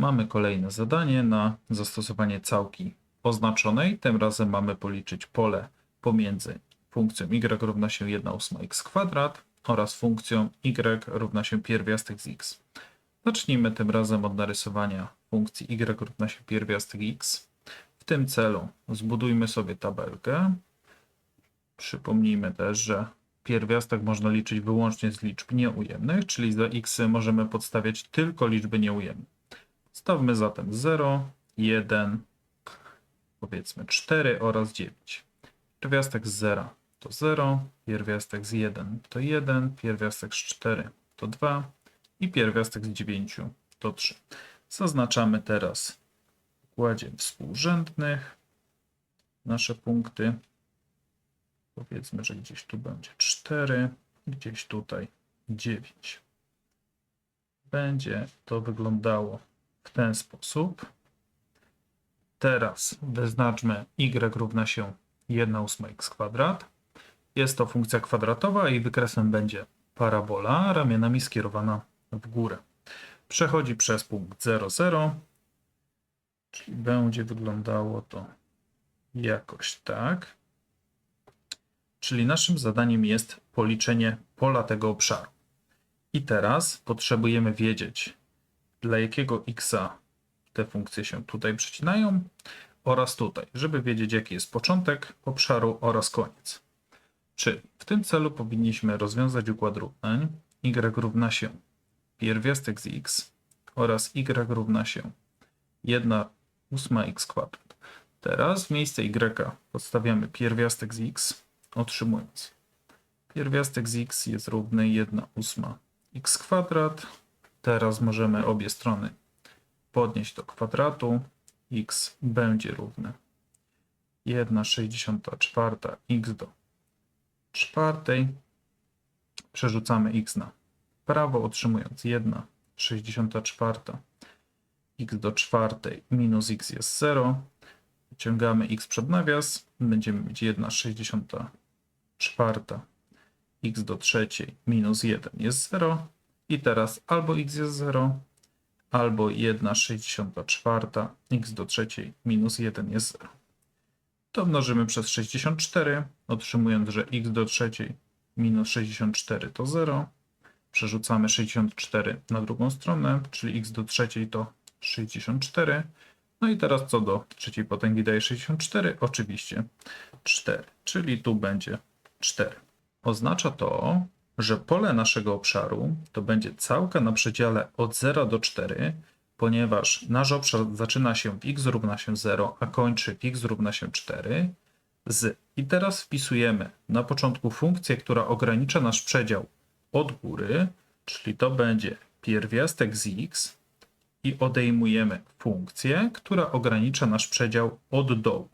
Mamy kolejne zadanie na zastosowanie całki oznaczonej. Tym razem mamy policzyć pole pomiędzy funkcją y równa się 1 ósma x kwadrat oraz funkcją y równa się pierwiastek z x. Zacznijmy tym razem od narysowania funkcji y równa się pierwiastek x. W tym celu zbudujmy sobie tabelkę. Przypomnijmy też, że pierwiastek można liczyć wyłącznie z liczb nieujemnych, czyli za x możemy podstawiać tylko liczby nieujemne. Stawmy zatem 0, 1, powiedzmy 4 oraz 9. Pierwiastek z 0 to 0, pierwiastek z 1 to 1, pierwiastek z 4 to 2 i pierwiastek z 9 to 3. Zaznaczamy teraz w układzie współrzędnych nasze punkty. Powiedzmy, że gdzieś tu będzie 4, gdzieś tutaj 9. Będzie to wyglądało w ten sposób. Teraz wyznaczmy y równa się 1 ósma x kwadrat. Jest to funkcja kwadratowa i wykresem będzie parabola ramionami skierowana w górę. Przechodzi przez punkt 0, 0, czyli będzie wyglądało to jakoś tak. Czyli naszym zadaniem jest policzenie pola tego obszaru. I teraz potrzebujemy wiedzieć, dla jakiego x te funkcje się tutaj przecinają oraz tutaj, żeby wiedzieć, jaki jest początek obszaru oraz koniec. Czyli w tym celu powinniśmy rozwiązać układ równań y równa się pierwiastek z x oraz y równa się 1 ósma x kwadrat. Teraz w miejsce y podstawiamy pierwiastek z x, otrzymując pierwiastek z x jest równy 1 ósma x kwadrat. Teraz możemy obie strony podnieść do kwadratu. x będzie równe 1,64 x do czwartej. Przerzucamy x na prawo, otrzymując 1,64 x do czwartej minus x jest 0. Wyciągamy x przed nawias. Będziemy mieć 1,64 x do trzeciej minus 1 jest 0. I teraz albo x jest 0, albo 1,64 x do trzeciej minus 1 jest 0. To mnożymy przez 64, otrzymując, że x do trzeciej minus 64 to 0. Przerzucamy 64 na drugą stronę, czyli x do trzeciej to 64. No i teraz co do trzeciej potęgi daje 64? Oczywiście 4, czyli tu będzie 4. Oznacza to, że pole naszego obszaru to będzie całka na przedziale od 0 do 4, ponieważ nasz obszar zaczyna się w x równa się 0, a kończy w x równa się 4 z. I teraz wpisujemy na początku funkcję, która ogranicza nasz przedział od góry, czyli to będzie pierwiastek z x i odejmujemy funkcję, która ogranicza nasz przedział od dołu,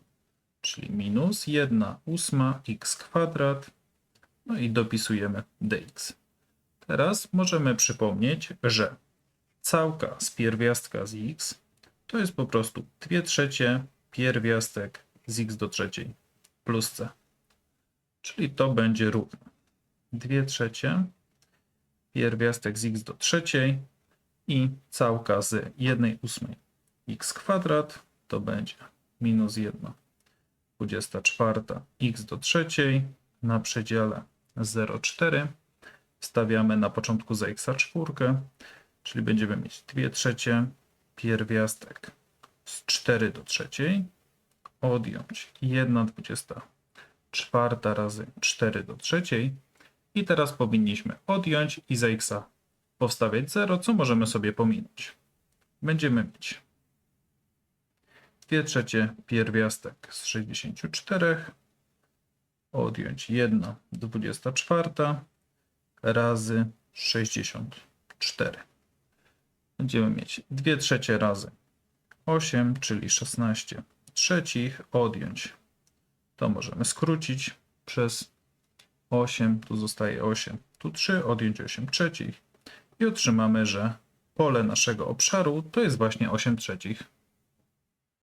czyli minus 1 ósma x kwadrat no i dopisujemy dx. Teraz możemy przypomnieć, że całka z pierwiastka z x to jest po prostu 2 trzecie pierwiastek z x do trzeciej plus c. Czyli to będzie równe 2 trzecie pierwiastek z x do trzeciej i całka z 1 ósmej x kwadrat to będzie minus 1 24 x do trzeciej na przedziale 0,4. Wstawiamy na początku za x czwórkę, czyli będziemy mieć 2 trzecie pierwiastek z 4 do trzeciej, odjąć 1 24 razy 4 do trzeciej i teraz powinniśmy odjąć i za x powstawiać 0, co możemy sobie pominąć. Będziemy mieć 2 trzecie pierwiastek z 64 odjąć 1 24 razy 64. Będziemy mieć 2 trzecie razy 8, czyli 16 trzecich, odjąć. To możemy skrócić przez 8, tu zostaje 8, tu 3, odjąć 8 trzecich i otrzymamy, że pole naszego obszaru to jest właśnie 8 trzecich